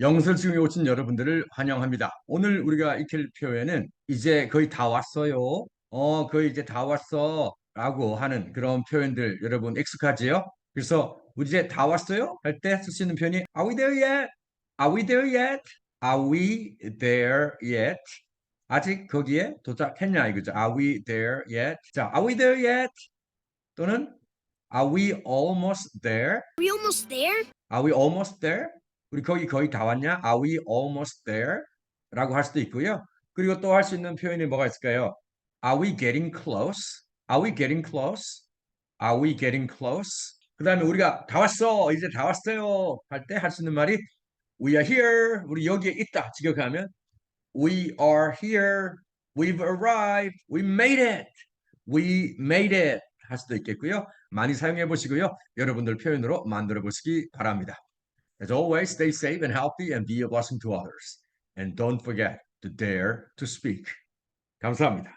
영설 중에 오신 여러분들을 환영합니다. 오늘 우리가 익힐 표현은 이제 거의 다 왔어요. 어, 거의 이제 다 왔어. 라고 하는 그런 표현들 여러분 익숙하지요? 그래서 이제 다 왔어요? 할 때 쓸 수 있는 표현이 Are we there yet? Are we there yet? Are we there yet? 아직 거기에 도착했냐 이거죠. Are we there yet? 자, Are we there yet? 또는 Are we almost there? we almost there? Are we almost there? 우리 거기 거의 다 왔냐? Are we almost there? 라고 할 수도 있고요. 그리고 또 할 수 있는 표현이 뭐가 있을까요? Are we getting close? Are we getting close? Are we getting close? 그 다음에 우리가 다 왔어, 이제 다 왔어요 할 때 할 수 있는 말이 We are here. 우리 여기에 있다. 직역하면 We are here. We've arrived. We made it. We made it. 할 수도 있겠고요. 많이 사용해 보시고요. 여러분들 표현으로 만들어 보시기 바랍니다. As always, stay safe and healthy and be a blessing to others. And don't forget to dare to speak. 감사합니다.